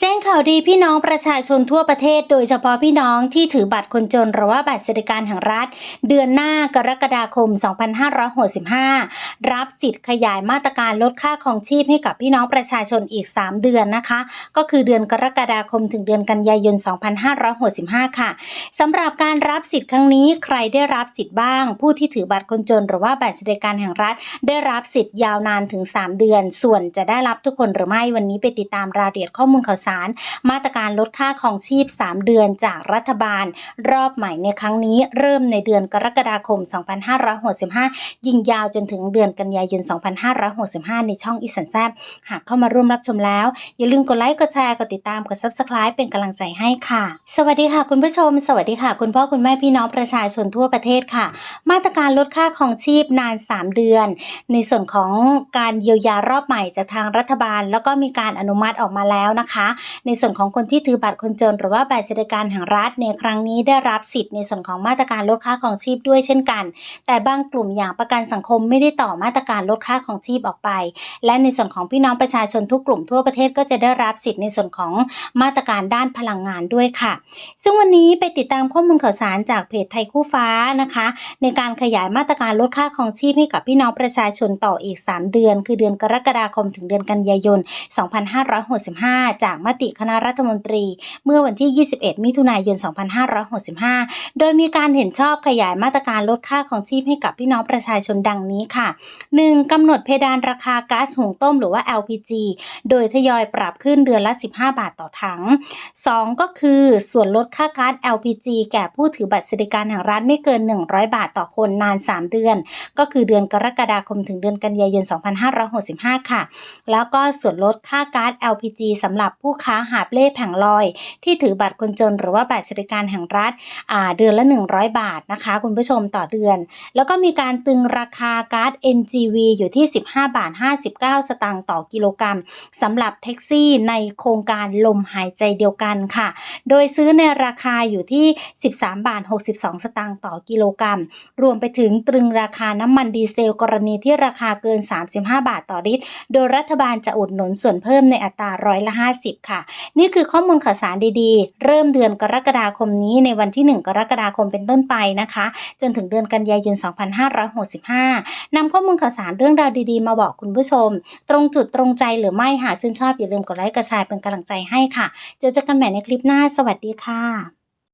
แจ้งข่าวดีพี่น้องประชาชนทั่วประเทศ โดยเฉพาะพี่น้องที่ถือบัตรคนจนหรือว่าบัตรสวัสดิการแห่งรัฐ เดือนหน้ากรกฎาคม 2565 รับสิทธิ์ขยายมาตรการลดค่าของชีพให้กับพี่น้องประชาชนอีก 3 เดือนนะคะ ก็คือเดือนกรกฎาคมถึงเดือนกันยายน 2565 ค่ะสำหรับการรับสิทธิ์ครั้งนี้ใครได้รับสิทธิ์บ้าง ผู้ที่ถือบัตรคนจน หรือว่าบัตรสวัสดิการแห่งรัฐ ได้รับสิทธิ์ยาวนานถึง 3 เดือน ส่วนจะได้รับทุกคนหรือไม่วันนี้ไปติดตามรายละเอียดข้อมูลข่าวสาร มาตรการลดค่าของชีพ 3 เดือนจากรัฐบาล รอบใหม่ในครั้งนี้เริ่มในเดือนกรกฎาคม 2565 ยิงยาวจนถึงเดือนกันยายน 2565 ในช่องอีสันแซบหากเข้ามาร่วมรับชมแล้ว อย่าลืมกดไลค์ กดแชร์ กดติดตาม กด subscribe เป็นกำลังใจให้ค่ะ สวัสดีค่ะคุณผู้ชม สวัสดีค่ะ คุณพ่อคุณแม่พี่น้องประชาชนทั่วประเทศค่ะ มาตรการลดค่าของชีพนาน 3 เดือน ในส่วนของการเยียวยารอบใหม่จากทางรัฐบาล แล้วก็มีการอนุมัติออกมาแล้วนะคะในส่วนของคนที่ถือบัตรคนจน หรือว่าบัตรสวัสดิการแห่งรัฐในครั้งนี้ได้รับสิทธิ์ในส่วนของมาตรการลดค่าของชีพด้วยเช่นกัน แต่บางกลุ่มอย่างประกันสังคมไม่ได้ต่อมาตรการลดค่าของชีพออกไป และในส่วนของพี่น้องประชาชนทุกกลุ่มทั่วประเทศก็จะได้รับสิทธิ์ในส่วนของมาตรการด้านพลังงานด้วยค่ะ ซึ่งวันนี้ไปติดตามข้อมูลข่าวสารจากเพจไทยคู่ฟ้านะคะ ในการขยายมาตรการลดค่าของชีพให้กับพี่น้องประชาชนต่ออีก 3 เดือน คือเดือนกรกฎาคมถึงเดือนกันยายน 2565 จากมติคณะรัฐมนตรี เมื่อวันที่ 21 มิถุนายน 2565 โดยมีการเห็นชอบขยายมาตรการลดค่าของชีพให้กับพี่น้องประชาชนดังนี้ค่ะ 1. กำหนดเพดานราคาก๊าซหุงต้มหรือว่า LPG โดยทยอยปรับขึ้นเดือนละ 15 บาทต่อถัง 2. ก็คือส่วนลดค่าก๊าซ LPG แก่ผู้ถือบัตรสวัสดิการแห่งรัฐไม่เกิน 100 บาทต่อคนนาน 3 เดือน ก็คือเดือนกรกฎาคมถึงเดือนกันยายน 2565 ค่ะ แล้วก็ส่วนลดค่าก๊าซ LPG สำหรับผู้ค้าหาบเล่แผงลอย ที่ถือบัตรคนจน หรือว่าบัตรสวัสดิการแห่งรัฐอ่าเดือนละ 100 บาทนะคะ คุณผู้ชมต่อเดือน แล้วก็มีการตึงราคาก๊าซ NGV อยู่ที่ 15 บาท 59 สตางค์ต่อกิโลกรัมสำหรับแท็กซี่ในโครงการลมหายใจเดียวกันค่ะ โดยซื้อในราคาอยู่ที่ 13 บาท 62 สตางค์ต่อกิโลกรัม รวมไปถึงตรึงราคาน้ำมันดีเซลกรณีที่ราคาเกิน 35 บาทต่อลิตร โดยรัฐบาลจะอุดหนุนส่วนเพิ่มในอัตราร้อยละ 50ค่ะ นี่คือข้อมูลข่าวสารดีๆ เริ่มเดือนกรกฎาคมนี้ในวันที่ 1 กรกฎาคมเป็นต้นไปนะคะ จนถึงเดือนกันยายน 2565นำข้อมูลข่าวสารเรื่องราวดีๆ มาบอกคุณผู้ชม ตรงจุดตรงใจหรือไม่หากชื่นชอบอย่าลืมกดไลค์กดแชร์เป็นกำลังใจให้ค่ะ เจอกันใหม่ในคลิปหน้า สวัสดีค่ะ